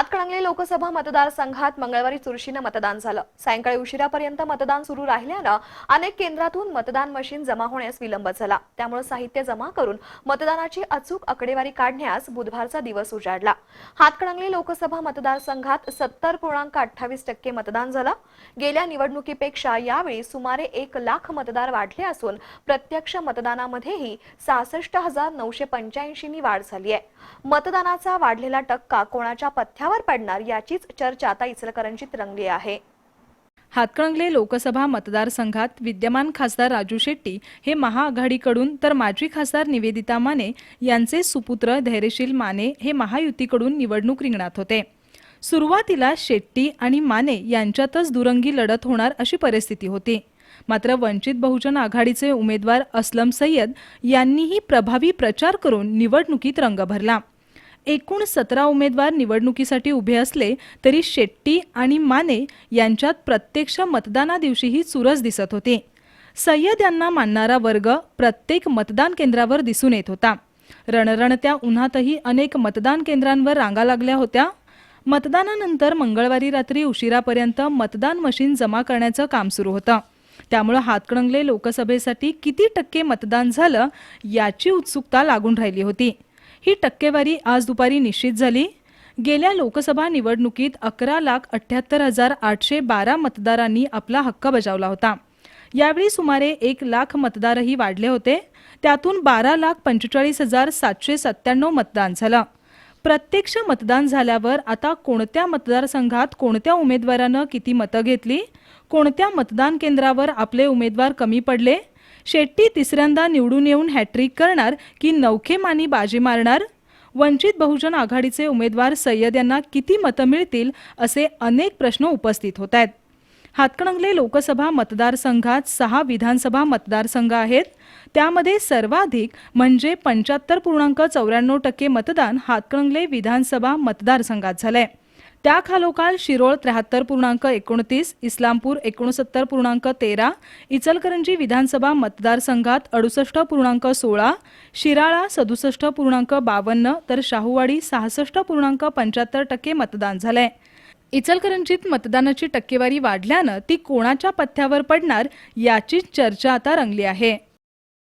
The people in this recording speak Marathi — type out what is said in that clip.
हातकणंगले लोकसभा मतदारसंघात मंगळवारी चुरशीनं मतदान झालं. सायंकाळी उशिरापर्यंत मतदान सुरू राहिल्यानं अनेक केंद्रातून मतदान मशीन जमा होण्यास विलंब झाला. त्यामुळे साहित्य जमा करून मतदानाची अचूक आकडेवारी काढण्यास बुधवारचा दिवस उजाडला. हातकणंगले लोकसभा मतदारसंघात सत्तर पूर्णांक अठ्ठावीस टक्के मतदान झालं. गेल्या निवडणुकीपेक्षा यावेळी सुमारे एक लाख मतदार वाढले असून प्रत्यक्ष मतदानामध्येही सहासष्ट हजार नऊशे पंच्याऐंशीनी वाढ झाली आहे. मतदानाचा वाढलेला टक्का कोणाच्या कोणावर पडणार याचीच चर्चा आता इचलकरंजीत रंगली आहे. हातकणंगले लोकसभा मतदारसंघात विद्यमान खासदार राजू शेट्टी हे महाआघाडीकडून तर माजी खासदार निवेदिता माने यांचे सुपुत्र धैर्यशील माने हे महायुतीकडून निवडणूक रिंगणात होते. सुरुवातीला शेट्टी आणि माने यांच्यातच दुरंगी लढत होणार अशी परिस्थिती होती. मात्र वंचित बहुजन आघाडीचे उमेदवार असलम सय्यद यांनीही प्रभावी प्रचार करून निवडणुकीत रंग भरला. एकूण सतरा उमेदवार निवडणुकीसाठी उभे असले तरी शेट्टी आणि माने यांच्यात प्रत्यक्ष मतदाना दिवशीही चुरस दिसत होती. सय्यद यांना मानणारा वर्ग प्रत्येक मतदान केंद्रावर दिसून येत होता. रणरणत्या उन्हातही अनेक मतदान केंद्रांवर रांगा लागल्या होत्या. मतदानानंतर मंगळवारी रात्री उशिरापर्यंत मतदान मशीन जमा करण्याचं काम सुरू होतं. त्यामुळं हातकणंगले लोकसभेसाठी किती टक्के मतदान झालं याची उत्सुकता लागून राहिली होती. ही टक्केवारी आज दुपारी निश्चित झाली. गेल्या लोकसभा निवडणुकीत अकरा लाख अठ्ठ्याहत्तर हजार आठशे बारा मतदारांनी आपला हक्क बजावला होता. यावेळी सुमारे एक लाख मतदारही वाढले होते. त्यातून बारा लाख पंचेचाळीस हजार सातशे सत्त्याण्णव मतदान झालं. प्रत्यक्ष मतदान झाल्यावर आता कोणत्या मतदारसंघात कोणत्या उमेदवारानं किती मतं घेतली? कोणत्या मतदान केंद्रावर आपले उमेदवार कमी पडले? शेट्टी तिसऱ्यांदा निवडून येऊन हॅट्रिक करणार की नौखेमानी बाजी मारणार? वंचित बहुजन आघाडीचे उमेदवार सय्यद यांना किती मतं मिळतील असे अनेक प्रश्न उपस्थित होत आहेत हातकणंगले लोकसभा मतदारसंघात सहा विधानसभा मतदारसंघ आहेत. त्यामध्ये सर्वाधिक म्हणजे पंच्याहत्तर पूर्णांक चौऱ्याण्णव टक्के मतदान हातकणंगले विधानसभा मतदारसंघात झालंय. त्याखालोखाल शिरोळ त्र्याहत्तर पूर्णांक एकोणतीस इस्लामपूर एकोणसत्तर पूर्णांक तेरा इचलकरंजी विधानसभा मतदारसंघात अडुसष्ट पूर्णांक सोळा शिराळा सदुसष्ट पूर्णांक बावन्न तर शाहूवाडी सहासष्ट पूर्णांक पंच्याहत्तर टक्के मतदान झालंय. इचलकरंजीत मतदानाची टक्केवारी वाढल्यानं ती कोणाच्या पथ्यावर पडणार याचीच चर्चा आता रंगली आहे.